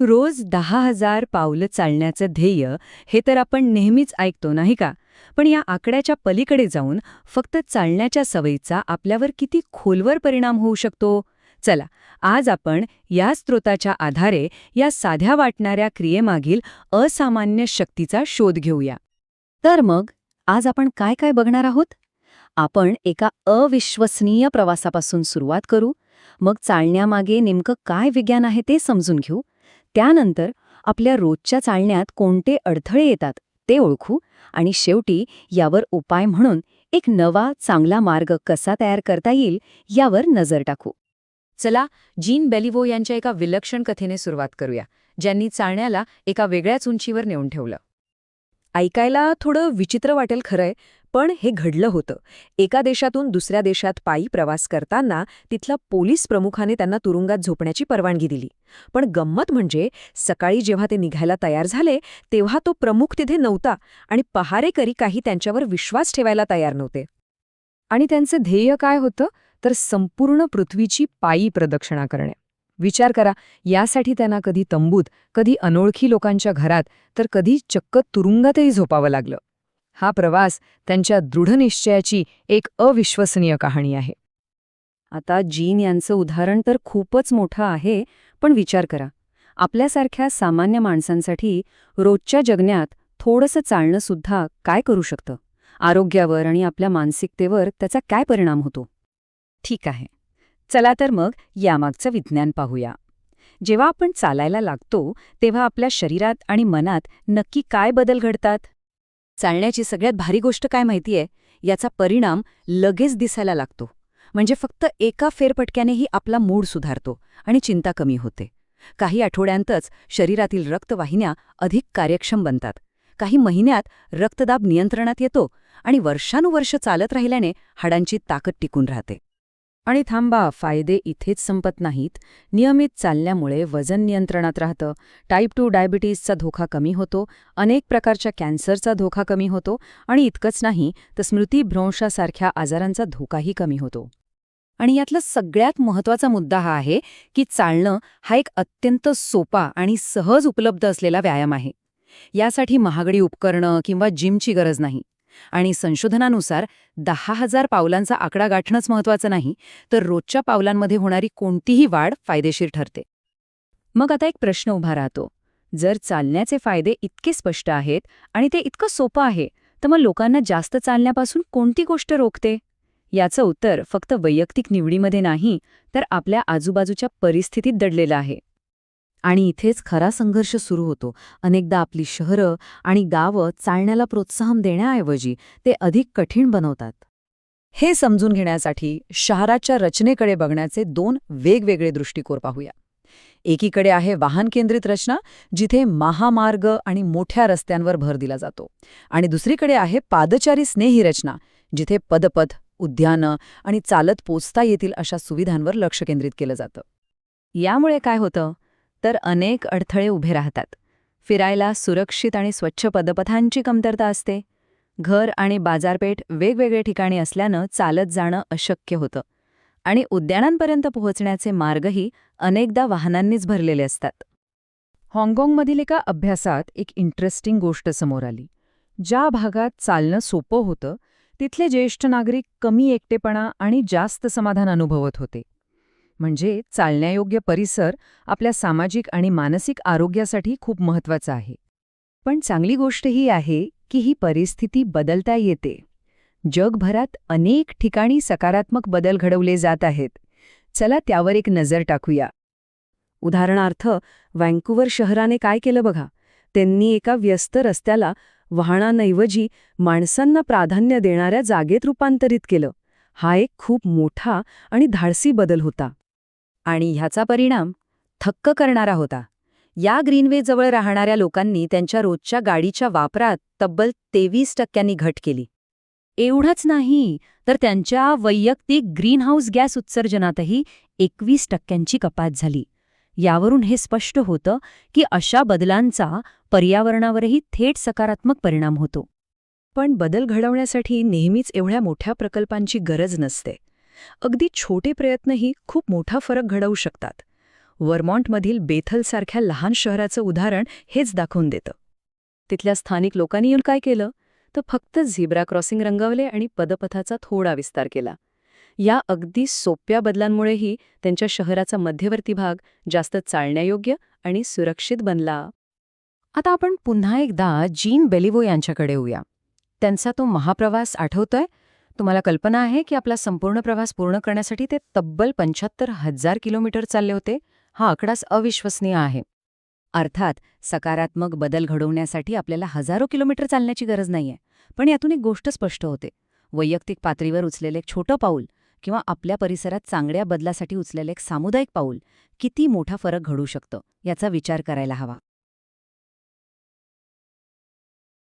रोज दहा हजार पावलं चालण्याचं ध्येय हे तर आपण नेहमीच ऐकतो नाही का? पण या आकड्याच्या पलीकडे जाऊन फक्त चालण्याच्या सवयीचा आपल्यावर किती खोलवर परिणाम होऊ शकतो? चला आज आपण या स्रोताच्या आधारे या साध्या वाटणाऱ्या क्रियेमागील असामान्य शक्तीचा शोध घेऊया. तर मग आज आपण काय काय बघणार आहोत? आपण एका अविश्वसनीय प्रवासापासून सुरुवात करू. मग चालण्यामागे नेमकं काय विज्ञान आहे ते समजून घेऊ. त्यानंतर आपल्या रोजच्या चालण्यात कोणते अडथळे येतात ते ओळखू आणि शेवटी यावर उपाय म्हणून एक नवा चांगला मार्ग कसा तयार करता येईल यावर नजर टाकू. चला जीन बेलिवो यांच्या एका विलक्षण कथेने सुरुवात करूया ज्यांनी चालण्याला एका वेगळ्याच उंचीवर नेऊन ठेवलं. ऐकायला थोडं विचित्र वाटेल खरंय पण हे घडलं होतं. एका देशातून दुसऱ्या देशात पायी प्रवास करताना तिथला पोलीस प्रमुखाने त्यांना तुरुंगात झोपण्याची परवानगी दिली. पण गंमत म्हणजे सकाळी जेव्हा ते निघायला तयार झाले तेव्हा तो प्रमुख तिथे नव्हता आणि पहारेकरी काही त्यांच्यावर विश्वास ठेवायला तयार नव्हते. आणि त्यांचं ध्येय काय होतं? तर संपूर्ण पृथ्वीची पायी प्रदक्षिणा करणे. विचार करा यासाठी त्यांना कधी तंबूत कधी अनोळखी लोकांच्या घरात तर कधी चक्क तुरुंगातही झोपावं लागलं. हा प्रवास त्यांच्या दृढनिश्चयाची एक अविश्वसनीय कहाणी आहे. आता जीन यांचं उदाहरण तर खूपच मोठं आहे पण विचार करा. आपल्यासारख्या सामान्य माणसांसाठी रोजच्या जगण्यात थोडंसं चालणं सुद्धा काय करू शकतं? आरोग्यावर आणि आपल्या मानसिकतेवर त्याचा काय परिणाम होतो? ठीक आहे. चला तर मग यामागचं विज्ञान पाहूया. जेव्हा आपण चालायला लागतो तेव्हा आपल्या शरीरात आणि मनात नक्की काय बदल घडतात? चालण्याची सगळ्यात भारी गोष्ट काय माहितीये? याचा परिणाम लगेच दिसायला लागतो. म्हणजे फक्त एका फेरपटक्यानेही आपला मूड सुधारतो आणि चिंता कमी होते. काही आठवड्यांतच शरीरातील रक्तवाहिन्या अधिक कार्यक्षम बनतात. काही महिन्यात रक्तदाब नियंत्रणात येतो आणि वर्षानुवर्ष चालत राहिल्याने हाडांची ताकद टिकून राहते. आणि थांबा फायदे इथेच संपत नाहीत. नियमित चालल्यामुळे वजन नियंत्रणात राहतं. टाईप टू डायबिटीजचा धोका कमी होतो. अनेक प्रकारच्या कॅन्सरचा धोका कमी होतो. आणि इतकंच नाही तर स्मृतीभ्रंशासारख्या आजारांचा धोकाही कमी होतो. आणि यातला सगळ्यात महत्त्वाचा मुद्दा हा आहे की चालणं हा एक अत्यंत सोपा आणि सहज उपलब्ध असलेला व्यायाम आहे. यासाठी महागडी उपकरणं किंवा जिमची गरज नाही. आणि संशोधनानुसार दहा हजार पावलांचा आकडा गाठणंच महत्वाचं नाही तर रोजच्या पावलांमध्ये होणारी कोणतीही वाढ फायदेशीर ठरते. मग आता एक प्रश्न उभा राहतो. जर चालण्याचे फायदे इतके स्पष्ट आहेत आणि ते इतकं सोपं आहे तर मग लोकांना जास्त चालण्यापासून कोणती गोष्ट रोखते? याचं उत्तर फक्त वैयक्तिक निवडीमध्ये नाही तर आपल्या आजूबाजूच्या परिस्थितीत दडलेलं आहे. आणि इथेच खरा संघर्ष सुरू होतो. अनेकदा आपली शहरं आणि गावं चालण्याला प्रोत्साहन देण्याऐवजी ते अधिक कठीण बनवतात. हे समजून घेण्यासाठी शहराच्या रचनेकडे बघण्याचे दोन वेगवेगळे दृष्टिकोन पाहूया. एकीकडे आहे वाहन केंद्रित रचना जिथे महामार्ग आणि मोठ्या रस्त्यांवर भर दिला जातो. आणि दुसरीकडे आहे पादचारी स्नेही रचना जिथे पदपथ उद्यानं आणि चालत पोचता येतील अशा सुविधांवर लक्ष केंद्रित केलं जातं. यामुळे काय होतं? तर अनेक अडथळे उभे राहतात. फिरायला सुरक्षित आणि स्वच्छ पदपथांची कमतरता असते. घर आणि बाजारपेठ वेगवेगळे ठिकाणी असल्यानं चालत जाणं अशक्य होतं. आणि उद्यानांपर्यंत पोहोचण्याचे मार्गही अनेकदा वाहनांनीच भरलेले असतात. हाँगकाँगमधील एका अभ्यासात एक इंटरेस्टिंग गोष्ट समोर आली. ज्या भागात चालणं सोपं होतं तिथले ज्येष्ठ नागरिक कमी एकटेपणा आणि जास्त समाधान अनुभवत होते. म्हणजे चालण्यायोग्य परिसर आपल्या सामाजिक आणि मानसिक आरोग्यासाठी खूप महत्त्वाचा आहे. पण चांगली गोष्ट ही आहे की ही परिस्थिती बदलता येते. जगभरात अनेक ठिकाणी सकारात्मक बदल घडवले जात आहेत. चला त्यावर एक नजर टाकूया. उदाहरणार्थ वँकुवर शहराने काय केलं बघा? त्यांनी एका व्यस्त रस्त्याला वाहनांऐवजी माणसांना प्राधान्य देणाऱ्या जागेत रूपांतरित केलं. हा एक खूप मोठा आणि धाडसी बदल होता. आणि ह्याचा परिणाम थक्क करणारा होता. या ग्रीनवेजवळ राहणाऱ्या लोकांनी त्यांच्या रोजच्या गाडीच्या वापरात तब्बल तेवीस टक्क्यांनी घट केली. एवढंच नाही तर त्यांच्या वैयक्तिक ग्रीनहाऊस गॅस उत्सर्जनातही एकवीस टक्क्यांची कपात झाली. यावरून हे स्पष्ट होतं की अशा बदलांचा पर्यावरणावरही थेट सकारात्मक परिणाम होतो. पण बदल घडवण्यासाठी नेहमीच एवढ्या मोठ्या प्रकल्पांची गरज नसते. अगदी छोटे प्रयत्नही खूप मोठा फरक घडवू शकतात. वर्मॉन्टमधील बेथलसारख्या लहान शहराचं उदाहरण हेच दाखवून देतं. तिथल्या स्थानिक लोकांनी येऊन काय केलं? तर फक्त झिब्रा क्रॉसिंग रंगवले आणि पदपथाचा थोडा विस्तार केला. या अगदी सोप्या बदलांमुळेही त्यांच्या शहराचा मध्यवर्ती भाग जास्त चालण्यायोग्य आणि सुरक्षित बनला. आता आपण पुन्हा एकदा जीन बेलिवो यांच्याकडे येऊया. त्यांचा तो महाप्रवास आठवतोय? तुम्हाला कल्पना आहे की आपला संपूर्ण प्रवास पूर्ण करण्यासाठी ते तब्बल पंच्याहत्तर हजार किलोमीटर चालले होते? हा आकडाच अविश्वसनीय आहे. अर्थात सकारात्मक बदल घडवण्यासाठी आपल्याला हजारो किलोमीटर चालण्याची गरज नाहीये. पण यातून एक गोष्ट स्पष्ट होते. वैयक्तिक पातळीवर उचलेले एक छोटं पाऊल किंवा आपल्या परिसरात चांगल्या बदलासाठी उचलेले एक सामुदायिक पाऊल किती मोठा फरक घडू शकतं याचा विचार करायला हवा.